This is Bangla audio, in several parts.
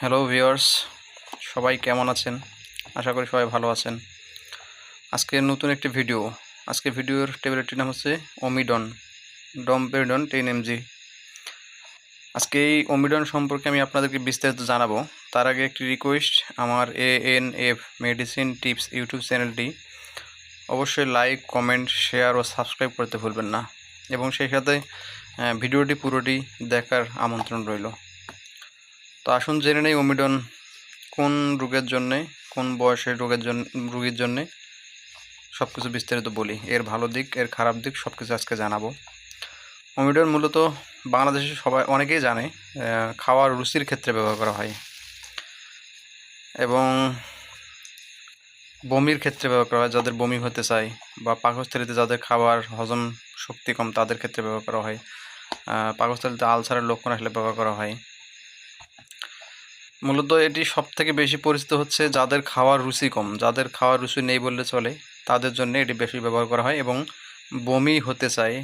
হ্যালো ভিউয়ার্স সবাই কেমন আছেন? আশা করি সবাই ভালো আছেন। আজকে নতুন একটি ভিডিও আজকে ভিডিওর ট্যাবলেটটির নাম হচ্ছে ওমিডন ডমপেডন টেন এমজি। আজকে এই ওমিডন সম্পর্কে আমি আপনাদেরকে বিস্তারিত জানাব। তার আগে একটি রিকোয়েস্ট আমার A N F medicine tips YouTube চ্যানেলটি অবশ্যই লাইক কমেন্ট শেয়ার ও সাবস্ক্রাইব করতে ভুলবেন না। এবং সেই সাথে ভিডিওটি পুরোটি দেখার আমন্ত্রণ রইল। তো আসুন জেনে নেই ওমিডন কোন রোগের জন্যে, কোন বয়সের রোগের জন্য রোগীর জন্যে। সব কিছু বিস্তারিত বলি। এর ভালো দিক, এর খারাপ দিক সব কিছু আজকে জানাব। ওমিডন মূলত বাংলাদেশে সবাই, অনেকেই জানে খাওয়ার রুচির ক্ষেত্রে ব্যবহার করা হয় এবং বমির ক্ষেত্রে ব্যবহার করা হয়, যাদের বমি হতে চায় বা পাকস্থলীতে যাদের খাবার হজম শক্তি কম, তাদের ক্ষেত্রে ব্যবহার করা হয়। পাকস্থলীতে আলসারের লক্ষণ আসলে ব্যবহার করা হয়। মূলত এটি সব থেকে বেশি পরিচিত হচ্ছে যাদের খাওয়ার রুচি কম। যাদের খাওয়ার রুচি নেই বললে চলে, তাদের জন্য এটি বেশি ব্যবহার করা হয় এবং বমি হতে চায়,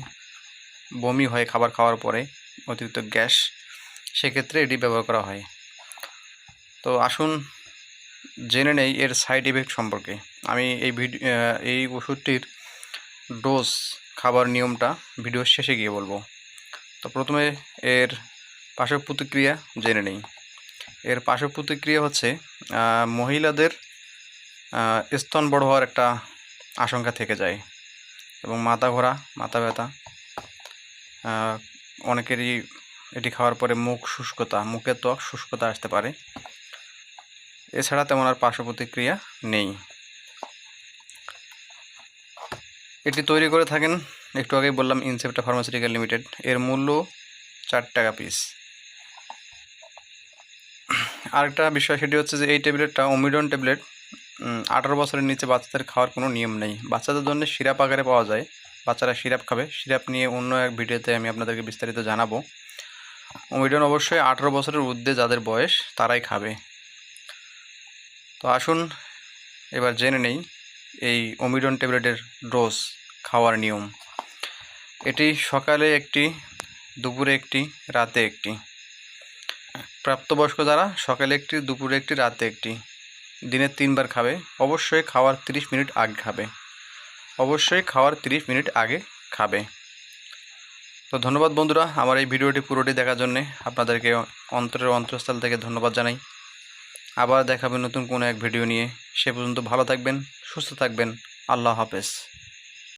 বমি হয় খাবার খাওয়ার পরে, অতিরিক্ত গ্যাস, সেক্ষেত্রে এটি ব্যবহার করা হয়। তো আসুন জেনে নেই এর সাইড ইফেক্ট সম্পর্কে। আমি এই ভিডিও এই ওষুধটির ডোজ, খাবার নিয়মটা ভিডিওর শেষে গিয়ে বলব। তো প্রথমে এর পার্শ্ব প্রতিক্রিয়া জেনে নেই। এর পার্শ্ব প্রতিক্রিয়া হচ্ছে মহিলাদের স্তন বড় হওয়ার একটা আশঙ্কা থেকে যায় এবং মাথা ঘোরা, মাথা ব্যথা অনেকেরই এটি খাওয়ার পরে মুখ শুষ্কতা মুখের ত্বক শুষ্কতা আসতে পারে। এছাড়া তেমন আর পার্শ্ব প্রতিক্রিয়া নেই। এটি তৈরি করে থাকেন, একটু আগেই বললাম, ইনসেপ্টা ফার্মাসিউটিক্যাল লিমিটেড। এর মূল্য চার টাকা পিস। আরেকটা বিষয় সেটি হচ্ছে যে এই ট্যাবলেটটা ওমিডন ট্যাবলেট আঠারো বছরের নিচে বাচ্চাদের খাওয়ার কোনো নিয়ম নেই। বাচ্চাদের জন্য সিরাপ আকারে পাওয়া যায়। বাচ্চারা সিরাপ খাবে। সিরাপ নিয়ে অন্য এক ভিডিওতে আমি আপনাদেরকে বিস্তারিত জানাব। ওমিডন অবশ্যই আঠারো বছরের ঊর্ধ্বে যাদের বয়স, তারাই খাবে। তো আসুন, এবার জেনে নেই এই ওমিডন ট্যাবলেটের ডোজ খাওয়ার নিয়ম। এটি সকালে একটি, দুপুরে একটি, রাতে একটি। প্রাপ্তবয়স্ক যারা, সকালে একটি, দুপুরে একটি, রাতে একটি। দিনে তিনবার খাবে। অবশ্যই খাওয়ার 30 মিনিট আগে খাবে। অবশ্যই খাওয়ার 30 মিনিট আগে খাবে। তো ধন্যবাদ বন্ধুরা, আমার এই ভিডিওটি পুরোটি দেখার জন্যে আপনাদেরকে অন্তরের অন্তঃস্থল থেকে ধন্যবাদ জানাই। আবার দেখাবেন নতুন কোনো এক ভিডিও নিয়ে। সে পর্যন্ত ভালো থাকবেন, সুস্থ থাকবেন। আল্লাহ হাফেজ।